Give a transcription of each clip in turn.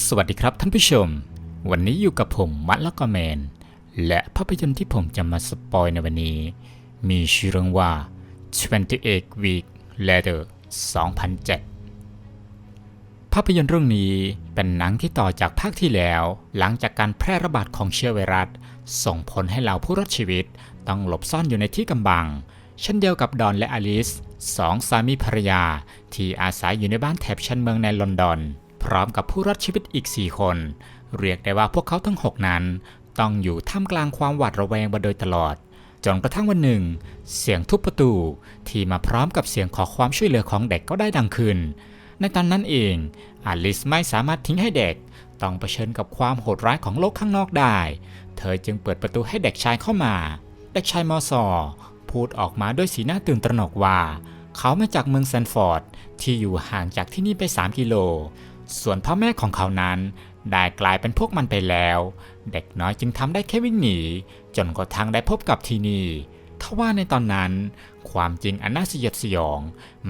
สวัสดีครับท่านผู้ชม วันนี้อยู่กับผมมัดแล้วก็แมน และภาพยนตร์ที่ผมจะมาสปอยในวันนี้ มีชื่อเรื่องว่า 28 Week Later 2007 ภาพยนตร์เรื่องนี้เป็นหนังที่ต่อจากภาคที่แล้ว หลังจากการแพร่ระบาดของเชื้อไวรัส ส่งผลให้เหล่าผู้รอดชีวิต ต้องหลบซ่อนอยู่ในที่กำบัง เช่นเดียวกับดอนและอลิสสองสามีภรรยา ที่อาศัยอยู่ในบ้านแถบชานเมืองในลอนดอน พร้อมกับผู้รอดชีวิตอีก 4 คน เรียกได้ว่าพวกเขาทั้ง 6 นั้น ต้องอยู่ท่ามกลางความหวาดระแวงมาโดยตลอด จนกระทั่งวันหนึ่ง เสียงทุบประตู ที่มาพร้อมกับเสียงขอความช่วยเหลือของเด็กก็ได้ดังขึ้น ในตอนนั้นเองอลิสไม่สามารถทิ้งให้เด็ก ต้องเผชิญกับความโหดร้ายของโลกข้างนอกได้ เธอจึงเปิดประตูให้เด็กชายเข้ามา เด็กชายมอสอพูดออกมาด้วยสีหน้าตื่นตระหนกว่า เขามาจากเมืองแซนฟอร์ด ที่อยู่ห่างจากที่นี่ไป 3 กิโล ส่วนพ่อแม่ของเขานั้น ได้กลายเป็นพวกมันไปแล้ว เด็กน้อยจึงทำได้แค่วิ่งหนี จนกระทั่งได้พบกับที่นี่ทว่าในตอนนั้น ความจริงอันน่าสยดสยอง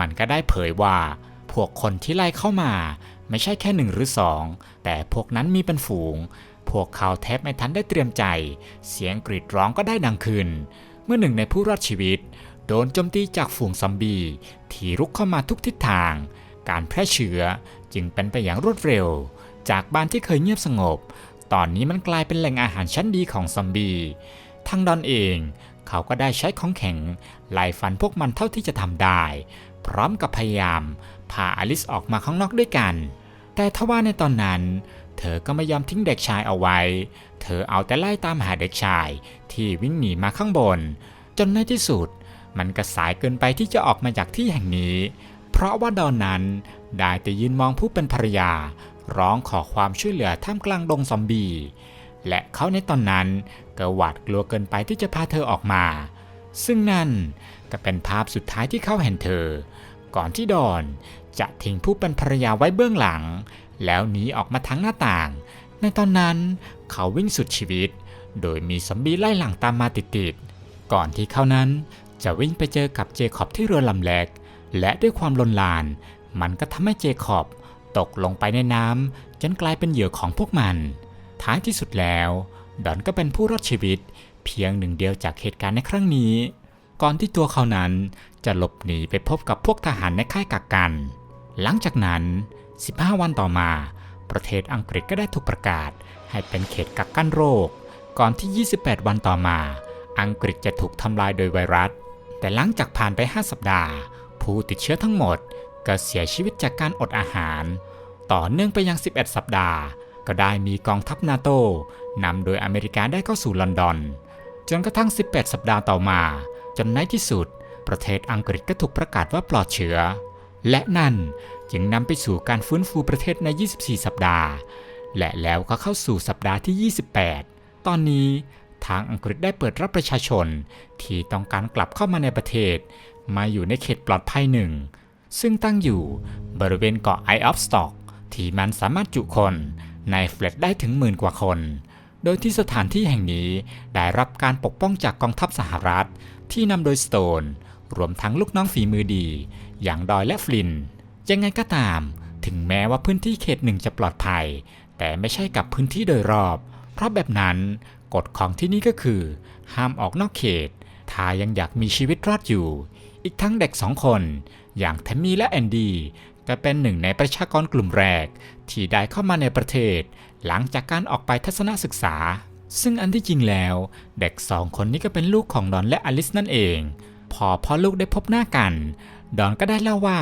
มันก็ได้เผยว่า พวกคนที่ไล่เข้ามา ไม่ใช่แค่หนึ่งหรือสองแต่พวกนั้นมีเป็นฝูง พวกเขาแทบไม่ทันได้เตรียมใจ เสียงกรีดร้องก็ได้ดังขึ้น เมื่อหนึ่งในผู้รอดชีวิต โดนโจมตีจากฝูงซอมบี้ที่รุกเข้ามาทุกทิศทาง การแพร่เชื้อ จึงเป็นไปอย่างรวดเร็ว จากบ้านที่เคยเงียบสงบ ตอนนี้มันกลายเป็นแหล่งอาหารชั้นดีของซอมบี้ทั้งดอนเอง เขาก็ได้ใช้ของแข็งไล่ฟันพวกมันเท่าที่จะทำได้ พร้อมกับพยายามพาอลิสออกมาข้างนอกด้วยกัน แต่ทว่าในตอนนั้น เธอก็ไม่ยอมทิ้งเด็กชายเอาไว้ เธอเอาแต่ไล่ตามหาเด็กชายที่วิ่งหนีมาข้างบน จนในที่สุด มันก็สายเกินไปที่จะออกมาจากที่แห่งนี้ เพราะว่าดอนนั้นได้แต่ยืนมองผู้เป็นภรรยา ร้องขอความช่วยเหลือท่ามกลางดงซอมบี้ และเขาในตอนนั้นก็หวาดกลัวเกินไปที่จะพาเธอออกมา ซึ่งนั่นก็เป็นภาพสุดท้ายที่เขาเห็นเธอ ก่อนที่ดอนจะทิ้งผู้เป็นภรรยาไว้เบื้องหลัง แล้วหนีออกมาทางหน้าต่าง ในตอนนั้นเขาวิ่งสุดชีวิต โดยมีซอมบี้ไล่หลังตามมาติดๆ ก่อนที่เขานั้นจะวิ่งไปเจอกับเจคอบที่เรือลำเล็ก และด้วยความลนลาน มันก็ทำให้เจคอบตกลงไปในน้ำจนกลายเป็นเหยื่อของพวกมัน ท้ายที่สุดแล้ว ดอนก็เป็นผู้รอดชีวิต เพียงหนึ่งเดียวจากเหตุการณ์ในครั้งนี้ ก่อนที่ตัวเขานั้นจะหลบหนีไปพบกับพวกทหารในค่ายกักกัน หลังจากนั้น 15 วันต่อมา ประเทศอังกฤษก็ได้ถูกประกาศ ให้เป็นเขตกักกันโรค ก่อนที่ 28 วันต่อมา อังกฤษจะถูกทำลายโดยไวรัส แต่หลังจากผ่านไป 5 สัปดาห์ ผู้ติดเชื้อทั้งหมดก็เสียชีวิตจากการอดอาหาร ต่อเนื่องไปยัง 11 สัปดาห์ ก็ได้มีกองทัพนาโตนำโดยอเมริกาได้เข้าสู่ลอนดอน จนกระทั่ง 18 สัปดาห์ต่อมา จนในที่สุด ประเทศอังกฤษก็ถูกประกาศว่าปลอดเชื้อ และนั่นจึงนำไปสู่การฟื้นฟูประเทศใน 24 สัปดาห์ และแล้วก็เข้าสู่สัปดาห์ที่ 28 ตอนนี้ทางอังกฤษได้เปิดรับประชาชนที่ต้องการกลับเข้ามาในประเทศ มาอยู่ในเขตปลอดภัยหนึ่ง ซึ่งตั้งอยู่บริเวณเกาะไอออฟสต็อกที่มันสามารถจุคนในเฟลตได้ถึงหมื่นกว่าคน โดยที่สถานที่แห่งนี้ได้รับการปกป้องจากกองทัพสหรัฐ ที่นำโดยสโตน รวมทั้งลูกน้องฝีมือดี อย่างดอยและฟลิน ยังไงก็ตาม ถึงแม้ว่าพื้นที่เขตหนึ่งจะปลอดภัย แต่ไม่ใช่กับพื้นที่โดยรอบ เพราะแบบนั้นกฎของที่นี่ก็คือ ห้ามออกนอกเขต ถ้ายังอยากมีชีวิตรอดอยู่ อีกทั้งเด็กสองคน อย่างแทมมี่และแอนดี้ก็เป็นหนึ่งในประชากรกลุ่มแรก ที่ได้เข้ามาในประเทศ หลังจากการออกไปทัศนศึกษา ซึ่งอันที่จริงแล้ว เด็กสองคนนี้ก็เป็นลูกของดอนและอลิสนั่นเอง พอพ่อลูกได้พบหน้ากัน ดอนก็ได้เล่าว่า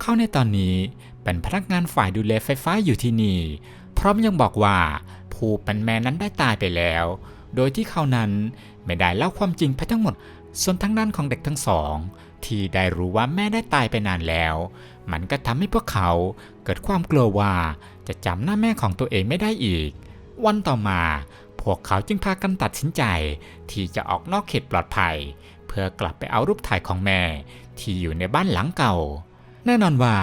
เขาในตอนนี้เป็นพนักงานฝ่ายดูแลไฟฟ้าอยู่ที่นี่ พร้อมยังบอกว่า ผู้เป็นแม่นั้นได้ตายไปแล้ว โดยที่เขานั้นไม่ได้เล่าความจริงไปทั้งหมด ส่วนทางด้านของเด็กทั้งสอง ที่ได้รู้ว่าแม่ได้ตายไปนานแล้ว มันก็ทำให้พวกเขาเกิดความกลัวว่าจะจำหน้าแม่ของตัวเองไม่ได้อีก วันต่อมา พวกเขาจึงพากันตัดสินใจ ที่จะออกนอกเขตปลอดภัย เพื่อกลับไปเอารูปถ่ายของแม่ ที่อยู่ในบ้านหลังเก่า แน่นอนว่า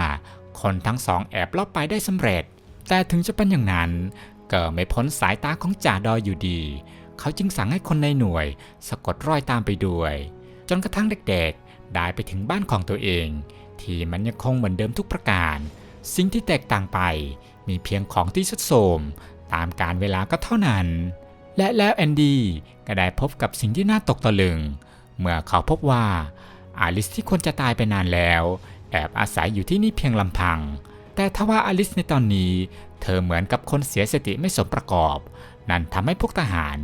คนทั้งสองแอบลอบไปได้สำเร็จ แต่ถึงจะเป็นอย่างนั้น ก็ไม่พ้นสายตาของจ่าดอยอยู่ดี เขาจึงสั่งให้คนในหน่วย สะกดรอยตามไปด้วย จนกระทั่งเด็ก ได้ไปถึงบ้านของตัวเอง ที่มันยังคงเหมือนเดิมทุกประการ สิ่งที่แตกต่างไป มีเพียงของที่สุดโทมตามการเวลาก็เท่านั้น และแล้วแอนดี้ก็ได้พบกับสิ่งที่น่าตกตะลึง เมื่อเขาพบว่าอาลิสที่ควรจะตายไปนานแล้วแอบอาศัยอยู่ที่นี่เพียงลำพัง แต่ทว่าอลิสในตอนนี้ เธอเหมือนกับคนเสียสติไม่สมประกอบ นั่นทำให้พวกทหาร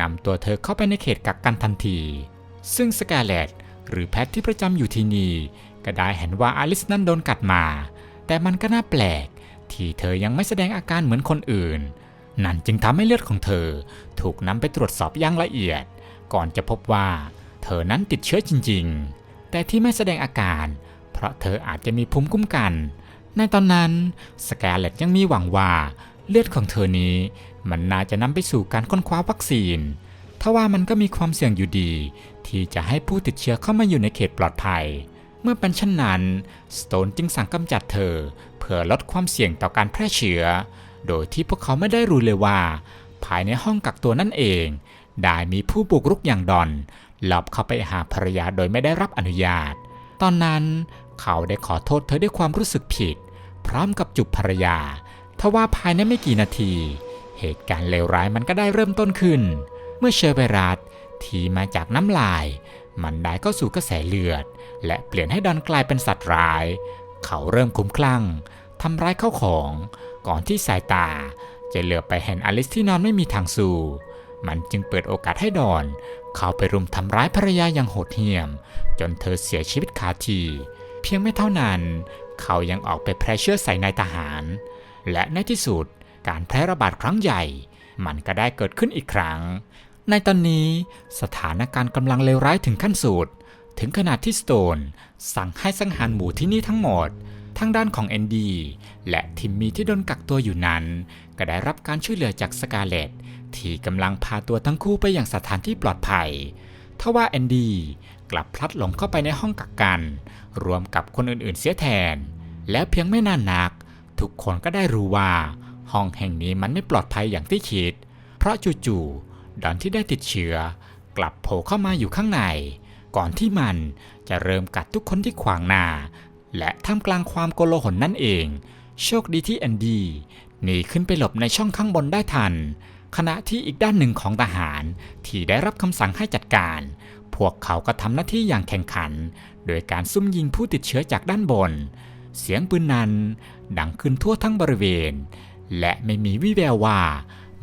นำตัวเธอเข้าไปในเขตกักกันทันที ซึ่งสกาเลต หรือแพทที่ประจำอยู่ที่นี่ก็ได้เห็นว่าอลิสนั้นโดนกัดมา แต่มันก็น่าแปลก ที่เธอยังไม่แสดงอาการเหมือนคนอื่น นั่นจึงทำให้เลือดของเธอ ถูกนำไปตรวจสอบอย่างละเอียด ก่อนจะพบว่า เธอนั้นติดเชื้อจริง ๆ แต่ที่ไม่แสดงอาการ เพราะเธออาจจะมีภูมิคุ้มกัน ในตอนนั้นสแกเลตยังมีหวังว่าเลือดของเธอนี้ มันน่าจะนำไปสู่การค้นคว้าวัคซีนทว่ามันก็มีความเสี่ยงอยู่ดี ที่จะให้ผู้ติดเชื้อเข้ามาอยู่ในเขตปลอดภัย เมื่อเป็นเช่นนั้น สโตนจึงสั่งกำจัดเธอ เพื่อลดความเสี่ยงต่อการแพร่เชื้อ โดยที่พวกเขาไม่ได้รู้เลยว่า ภายในห้องกักตัวนั่นเอง ได้มีผู้บุกรุกอย่างดอนหลอบเข้าไปหาภรรยาโดยไม่ได้รับอนุญาต ตอนนั้นเขาได้ขอโทษเธอด้วยความรู้สึกผิด พร้อมกับจุบภรรยาทว่าภายในไม่กี่นาที เหตุการณ์เลวร้ายมันก็ได้เริ่มต้นขึ้น เมื่อเชื้อไวรัส ที่มาจากน้ำลาย มันได้เข้าสู่กระแสเลือด และเปลี่ยนให้ดอนกลายเป็นสัตว์ร้าย เขาเริ่มคุ้มคลั่งทำร้ายเข้าของ ก่อนที่สายตา จะเหลือบไปเห็นอลิสที่นอนไม่มีทางสู้ มันจึงเปิดโอกาสให้ดอน เข้าไปรุมทำร้ายภรรยาอย่างโหดเหี้ยม จนเธอเสียชีวิตคาทีเพียงไม่เท่านั้น เขายังออกไปแพร่เชื้อใส่นายทหาร และในที่สุดการแพร่ระบาดครั้งใหญ่ มันก็ได้เกิดขึ้นอีกครั้ง ในตอนนี้สถานการณ์กำลังเลวร้ายถึงขั้นสุด ถึงขนาดที่สโตนสั่งให้สังหารหมู่ที่นี่ทั้งหมด ทั้งด้านของแอนดี้และทิมมี่ที่โดนกักตัวอยู่นั้น ก็ได้รับการช่วยเหลือจากสกาเลตที่กำลังพาตัวทั้งคู่ไปอยังสถานที่ปลอดภัยทว่าแอนดี้กลับพลัดหลงเข้าไปในห้องกักกัน รวมกับคนอื่นๆเสียแทน แล้วเพียงไม่นานนัก ทุกคนก็ได้รู้ว่า ห้องแห่งนี้มันไม่ปลอดภัยอย่างที่คิด เพราะจู่ๆ ดอนที่ได้ติดเชื้อกลับโผล่เข้ามาอยู่ข้างใน ก่อนที่มันจะเริ่มกัดทุกคนที่ขวางหน้า และท่ามกลางความโกลาหลนั่นเอง โชคดีที่แอนดี้หนีขึ้นไปหลบในช่องข้างบนได้ทัน ขณะที่อีกด้านหนึ่งของทหารที่ได้รับคำสั่งให้จัดการ พวกเขาก็ทำหน้าที่อย่างแข่งขัน โดยการซุ่มยิงผู้ติดเชื้อจากด้านบน เสียงปืนนั้นดังขึ้นทั่วทั้งบริเวณ และไม่มีวี่แววว่า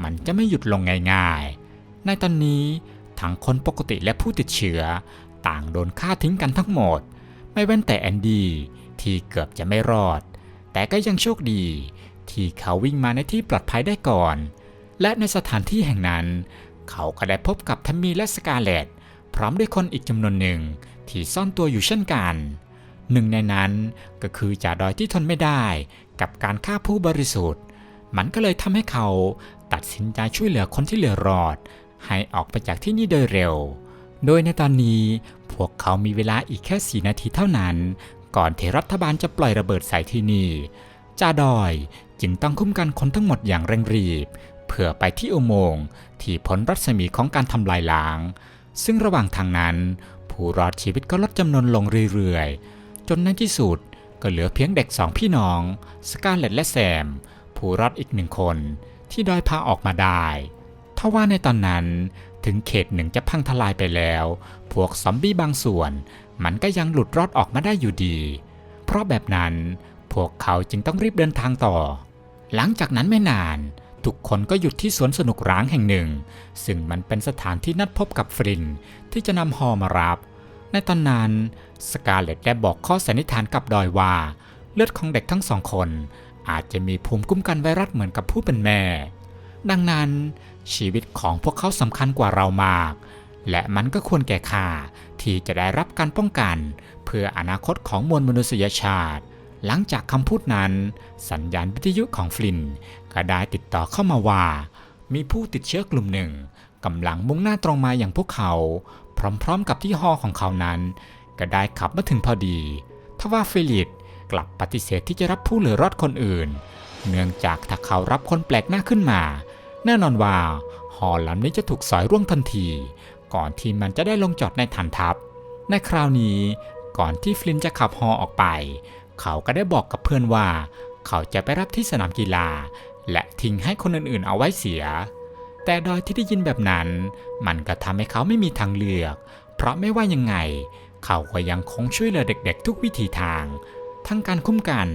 มันจะไม่หยุดลงง่ายๆ ในตอนนี้ทั้งคนปกติและผู้ติดเชื้อ ต่างโดนฆ่าทิ้งกันทั้งหมด ไม่เว้นแต่แอนดี้ที่เกือบจะไม่รอด แต่ก็ยังโชคดี ที่เขาวิ่งมาในที่ปลอดภัยได้ก่อน และในสถานที่แห่งนั้น เขาก็ได้พบกับทัมมี่และสกาเลตพร้อมด้วยคนอีกจำนวนหนึ่งที่ซ่อนตัวอยู่เช่นกัน หนึ่งในนั้นก็คือจ่าดอยที่ทนไม่ได้กับการฆ่าผู้บริสุทธิ์ มันก็เลยทำให้เขาตัดสินใจช่วยเหลือคนที่เหลือรอด ให้ออกไปจากที่นี่โดยเร็ว โดยในตอนนี้พวกเขามีเวลาอีกแค่ 4 นาทีเท่านั้น ก่อนที่รัฐบาลจะปล่อยระเบิดใส่ที่นี่จ่าดอยจึงต้องคุ้มกันคนทั้งหมดอย่างเร่งรีบ เพื่อไปที่อุโมงค์ที่พ้นรัศมีของการทำลายล้าง ซึ่งระหว่างทางนั้น ผู้รอดชีวิตก็ลดจำนวนลงเรื่อยๆ จนในที่สุดก็เหลือเพียงเด็กสองพี่น้อง สกาเลตและแซม ผู้รอดอีกหนึ่งคนที่ดอยพาออกมาได้ ทว่าในตอนนั้นถึงเขตหนึ่งจะพังทลายไปแล้ว พวกซอมบี้บางส่วน มันก็ยังหลุดรอดออกมาได้อยู่ดี เพราะแบบนั้นพวกเขาจึงต้องรีบเดินทางต่อ หลังจากนั้นไม่นาน ทุกคนก็หยุดที่สวนสนุกร้างแห่งหนึ่ง ซึ่งมันเป็นสถานที่นัดพบกับฟรินที่จะนำฮอมารับ ในตอนนั้นสกาเลตได้บอกข้อสันนิษฐานกับดอยว่า เลือดของเด็กทั้งสองคน อาจจะมีภูมิคุ้มกันไวรัสเหมือนกับผู้เป็นแม่ ดังนั้น ชีวิตของพวกเขาสำคัญกว่าเรามาก และมันก็ควรแก่ค่าที่จะได้รับการป้องกัน เพื่ออนาคตของมวลมนุษยชาติ หลังจากคำพูดนั้น สัญญาณวิทยุของฟลินก็ได้ติดต่อเข้ามาว่า มีผู้ติดเชื้อกลุ่มหนึ่งกำลังมุ่งหน้าตรงมาอย่างพวกเขา พร้อมๆกับที่ฮอของเขานั้น ก็ได้ขับมาถึงพอดีทว่าฟิลิปกลับปฏิเสธที่จะรับผู้เหลือรอดคนอื่น เนื่องจากถ้าเขารับคนแปลกหน้าขึ้นมา แน่นอนว่าฮอลำนี้จะถูกสอยร่วงทันที ก่อนที่มันจะได้ลงจอดในฐานทัพ ในคราวนี้ก่อนที่ฟลินจะขับฮอออกไป เขาก็ได้บอกกับเพื่อนว่า เขาจะไปรับที่สนามกีฬา และทิ้งให้คนอื่นๆ เอาไว้เสีย แต่ดอยที่ได้ยินแบบนั้น มันก็ทำให้เขาไม่มีทางเลือก เพราะไม่ว่ายังไง เขาก็ยังคงช่วยเหลือเด็ก ๆ ทุกวิถีทาง ทั้งการคุ้มกัน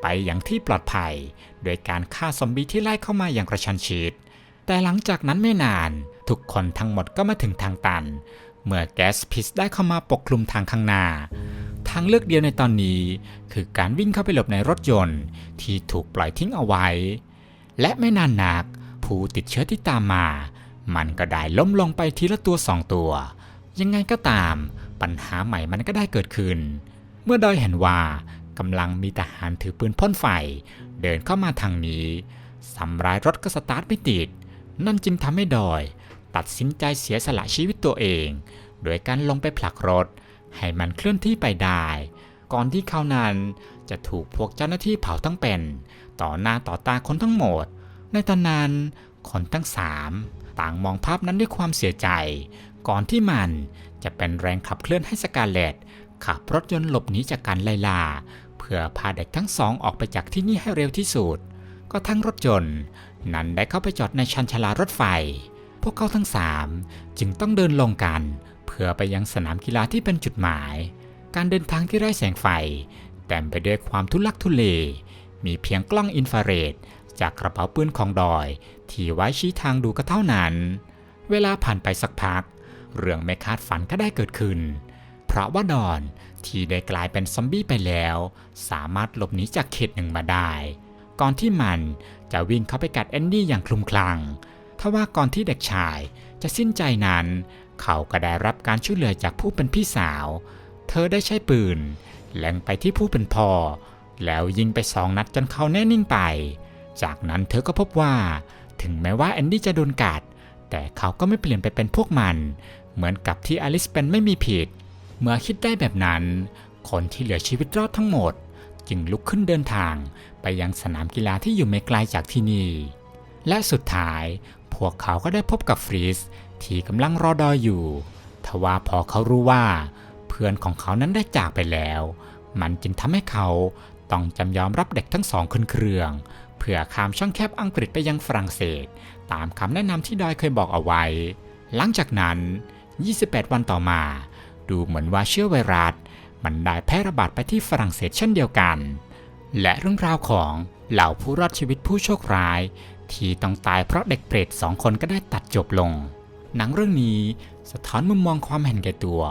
ไปอย่างที่ปลอดภัย โดยการฆ่าซอมบี้ที่ไล่เข้ามาอย่างกระชันชิด แต่หลังจากนั้นไม่นาน ทุกคนทั้งหมดก็มาถึงทางตัน เมื่อแก๊สพิษได้เข้ามาปกคลุมทางข้างหน้า ทางเลือกเดียวในตอนนี้ คือการวิ่งเข้าไปหลบในรถยนต์ ที่ถูกปล่อยทิ้งเอาไว้ และไม่นานนัก ผู้ติดเชื้อที่ตามมา มันก็ได้ล้มลงไปทีละตัวสองตัว ยังไงก็ตาม ปัญหาใหม่มันก็ได้เกิดขึ้น เมื่อดอยเห็นว่ากำลังมีทหารถือปืนพ่นไฟ เดินเข้ามาทางนี้สำรายรถก็สตาร์ทไม่ติด นั่นจึงทำให้ดอย ตัดสินใจเสียสละชีวิตตัวเอง โดยการลงไปผลักรถ ให้มันเคลื่อนที่ไปได้ ก่อนที่เขานั้นจะถูกพวกเจ้าหน้าที่เผาทั้งเป็น ต่อหน้าต่อตาคนทั้งหมด ในตอนนั้นคนทั้งสามต่างมองภาพนั้นด้วยความเสียใจ ก่อนที่มันจะเป็นแรงขับเคลื่อนให้สกาเลตขับรถยนต์หลบหนีจากการไล่ล่า เพื่อพาเด็กทั้งสองออกไปจากที่นี่ให้เร็วที่สุด ก็ทั้งรถยนต์ นั้นได้เข้าไปจอดในชันชลารถไฟ พวกเขาทั้งสามจึงต้องเดินลงกัน เพื่อไปยังสนามกีฬาที่เป็นจุดหมาย การเดินทางที่ไร้แสงไฟ เต็มไปด้วยความทุลักทุเล มีเพียงกล้องอินฟราเรดจากกระเป๋าปืนของดอย ที่ไว้ชี้ทางดูก็เท่านั้น เวลาผ่านไปสักพัก เรื่องไม่คาดฝันก็ได้เกิดขึ้น เพราะว่าดอนที่ได้กลายเป็นซอมบี้ไปแล้ว สามารถหลบหนีจากเขตหนึ่งมาได้ ก่อนที่มันจะวิ่งเข้าไปกัดแอนดี้อย่างคลุมคลังทว่าก่อนที่เด็กชายจะสิ้นใจนั้น เขาก็ได้รับการช่วยเหลือจากผู้เป็นพี่สาว เธอได้ใช้ปืนแลงไปที่ผู้เป็นพ่อ แล้วยิงไปสองนัดจนเขาแน่นิ่งไป จากนั้นเธอก็พบว่า ถึงแม้ว่าแอนดี้จะโดนกัด แต่เขาก็ไม่เปลี่ยนไปเป็นพวกมัน เหมือนกับที่อลิสเป็นไม่มีผิด เมื่อคิดได้แบบนั้น คนที่เหลือชีวิตรอดทั้งหมด จึงลุกขึ้นเดินทางไปยังสนามกีฬาที่อยู่ไม่ไกลจากที่นี่ และสุดท้าย พวกเขาก็ได้พบกับฟรีสที่กำลังรอดอยอยู่ทว่าพอเขารู้ว่า เพื่อนของเขานั้นได้จากไปแล้ว มันจึงทำให้เขาต้องจำยอมรับเด็กทั้งสองขึ้นเครื่อง เพื่อข้ามช่องแคบอังกฤษไปยังฝรั่งเศส ตามคำแนะนำที่ดอยเคยบอกเอาไว้ หลังจากนั้น 28 วันต่อมา ดูเหมือนว่าเชื้อไวรัส มันได้แพร่ระบาดไปที่ฝรั่งเศสเช่นเดียวกัน และเรื่องราวของเหล่าผู้รอดชีวิตผู้โชคร้าย ที่ต้องตายเพราะเด็กเปรตสองคนก็ได้ตัดจบลง หนังเรื่องนี้สะท้อนมุมมองความเห็นแก่ตัว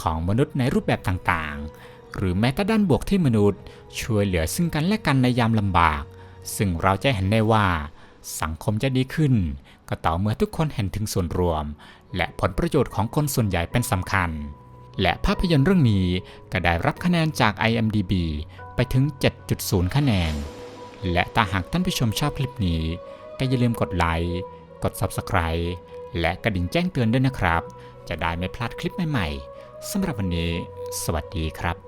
ของมนุษย์ในรูปแบบต่างๆ หรือแม้แต่ด้านบวกที่มนุษย์ ช่วยเหลือซึ่งกันและกันในยามลำบาก ซึ่งเราจะเห็นได้ว่า สังคมจะดีขึ้น ก็ต่อเมื่อทุกคนเห็นถึงส่วนรวม และผลประโยชน์ของคนส่วนใหญ่เป็นสำคัญ และภาพยนตร์เรื่องนี้ก็ได้รับคะแนนจาก IMDB ไปถึง 7.0 คะแนน และถ้าหากท่านผู้ชมชอบคลิปนี้ ก็อย่าลืมกดไลค์ กด Subscribe และกระดิ่งแจ้งเตือนด้วยนะครับ จะได้ไม่พลาดคลิปใหม่ๆสำหรับวันนี้ สวัสดีครับ